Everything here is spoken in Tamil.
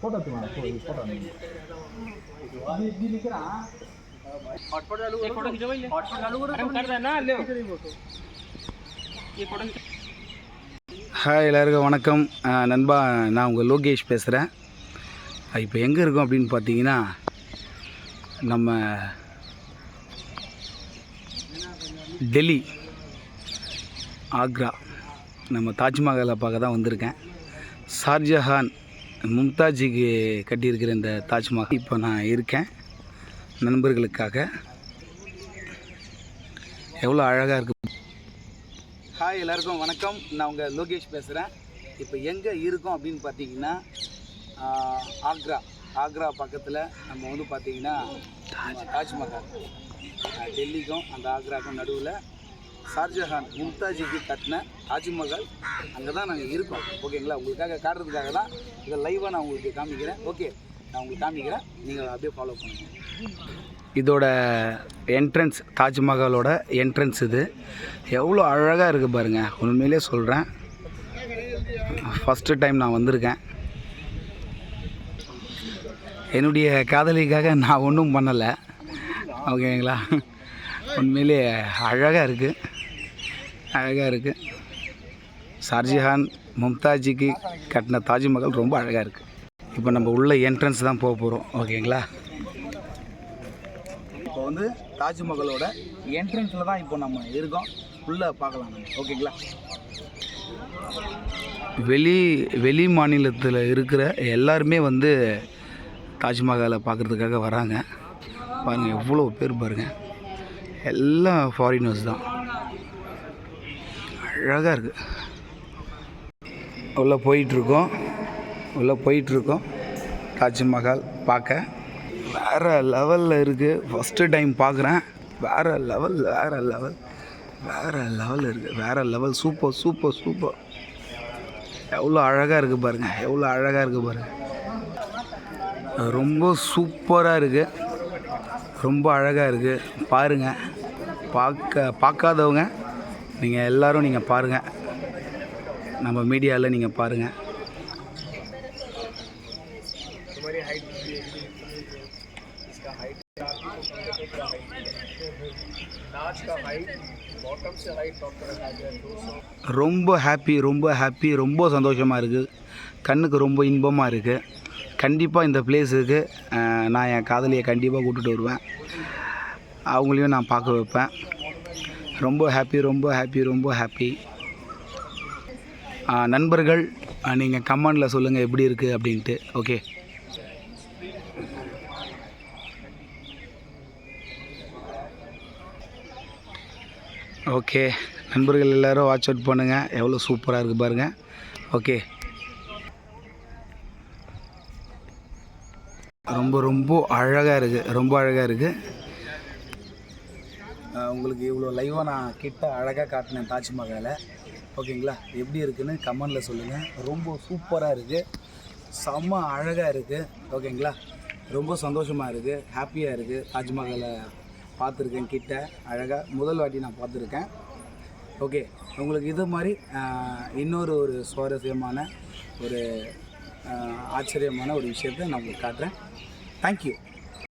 போட்டோ போட்டோ हॉटस्पॉट ஹாய் எல்லாருக்கும் வணக்கம். நண்பா நான் உங்கள் லோகேஷ் பேசுகிறேன் இப்போ எங்கே இருக்கோம் அப்படின்னு பார்த்தீங்கன்னா நம்ம டெல்லி ஆக்ரா நம்ம தாஜ்மஹாலை பார்க்க தான் வந்திருக்கேன். ஷார்ஜஹான் மும்தாஜிக்கு கட்டியிருக்கிற இந்த தாஜ்மஹால் இப்போ நான் இருக்கேன். நண்பர்களுக்காக. எவ்வளோ அழகாக இருக்குது ஹாய் எல்லாருக்கும் வணக்கம். நான் உங்கள் லோகேஷ் பேசுகிறேன் இப்போ எங்கே இருக்கோம் அப்படின்னு பார்த்தீங்கன்னா ஆக்ரா. ஆக்ரா பக்கத்தில் நம்ம வந்து பார்த்தீங்கன்னா தாஜ்மஹால். டெல்லிக்கும் அந்த ஆக்ராக்கும் நடுவில் ஷார்ஜஹான் மும்தாஜிக்கு கட்டின தாஜ்மஹால். அங்கே தான் நாங்கள் இருக்கோம். ஓகேங்களா? உங்களுக்காக காட்டுறதுக்காக தான் இதை லைவாக நான் உங்களுக்கு காமிக்கிறேன். ஓகே? நான் உங்களுக்கு காமிக்கிறேன். நீங்கள் அப்படியே ஃபாலோ பண்ணுங்கள் இதோட என்ட்ரன்ஸ் தாஜ்மஹாலோட என்ட்ரன்ஸ் இது. எவ்வளோ அழகாக இருக்குது பாருங்கள் உண்மையிலே சொல்கிறேன் ஃபஸ்ட்டு டைம் நான் வந்திருக்கேன். என்னுடைய காதலிக்காக நான் ஒன்றும் பண்ணலை. ஓகேங்களா? உண்மையிலே அழகாக இருக்குது அழகாக இருக்குது ஷார்ஜஹான் மும்தாஜிக்கு கட்டின தாஜ்மஹால் ரொம்ப அழகாக இருக்குது இப்போ நம்ம உள்ள என்ட்ரன்ஸ் தான் போக போகிறோம் ஓகேங்களா? இப்போ வந்து தாஜ்மஹாலோட என்ட்ரன்ஸில் தான் இப்போ நம்ம இருக்கோம். உள்ளே பார்க்கலாம் நம்ம. ஓகேங்களா? வெளி வெளி மாநிலத்தில் இருக்கிற எல்லாருமே வந்து தாஜ்மஹாலை பார்க்குறதுக்காக வராங்க. பாருங்கள் எவ்வளோ பேர் பாருங்கள் எல்லாம் ஃபாரினர்ஸ் தான். அழகாக இருக்குது உள்ளே போயிட்டுருக்கோம். உள்ளே போயிட்டுருக்கோம். தாஜ்மஹால் பார்க்க. வேறு லெவலில் இருக்குது ஃபஸ்ட்டு டைம் பார்க்குறேன். வேறு லெவல் வேறு லெவல் வேறு லெவல் இருக்குது வேறு லெவல் சூப்பர் சூப்பர் சூப்பர் எவ்வளோ அழகாக இருக்குது பாருங்கள் எவ்வளோ அழகாக இருக்குது பாருங்கள் ரொம்ப சூப்பராக இருக்குது ரொம்ப அழகாக இருக்குது பாருங்கள் பார்க்க பார்க்காதவங்க நீங்கள் எல்லோரும் நீங்கள் பாருங்கள் நம்ம மீடியாவில் நீங்கள் பாருங்கள் ரொம்ப ஹாப்பி ரொம்ப ஹாப்பி ரொம்ப சந்தோஷமாக இருக்குது கண்ணுக்கு ரொம்ப இன்பமாக இருக்குது கண்டிப்பாக இந்த பிளேஸுக்கு நான் என் காதலியை கண்டிப்பாக கூட்டிகிட்டு வருவேன். அவங்களையும் நான் பார்க்க வைப்பேன். ரொம்ப ஹாப்பி ரொம்ப ஹாப்பி ரொம்ப ஹாப்பி நண்பர்கள் நீங்கள் கமெண்டில் சொல்லுங்கள் எப்படி இருக்குது அப்படின்ட்டு. ஓகே ஓகே நண்பர்கள் எல்லாரும் வாட்ச் அவுட் பண்ணுங்கள் எவ்வளோ சூப்பராக இருக்குது பாருங்கள் ஓகே ரொம்ப ரொம்ப அழகாக இருக்குது ரொம்ப அழகாக இருக்குது உங்களுக்கு இவ்வளோ லைவாக நான் கிட்ட அழகாக காட்டினேன் தாஜ்மஹாலை ஓகேங்களா? எப்படி இருக்குன்னு கமெண்டில் சொல்லுங்கள் ரொம்ப சூப்பராக இருக்குது செம்ம அழகாக இருக்குது ஓகேங்களா? ரொம்ப சந்தோஷமாக இருக்குது ஹாப்பியாக இருக்குது தாஜ்மஹாலை பார்த்துருக்கேன் கிட்ட. அழகாக முதல் வாட்டி நான் பார்த்துருக்கேன். ஓகே. உங்களுக்கு இது மாதிரி இன்னொரு ஒரு சுவாரஸ்யமான ஒரு ஆச்சரியமான ஒரு விஷயத்தை நான் உங்களுக்கு காட்டுறேன். தேங்க்யூ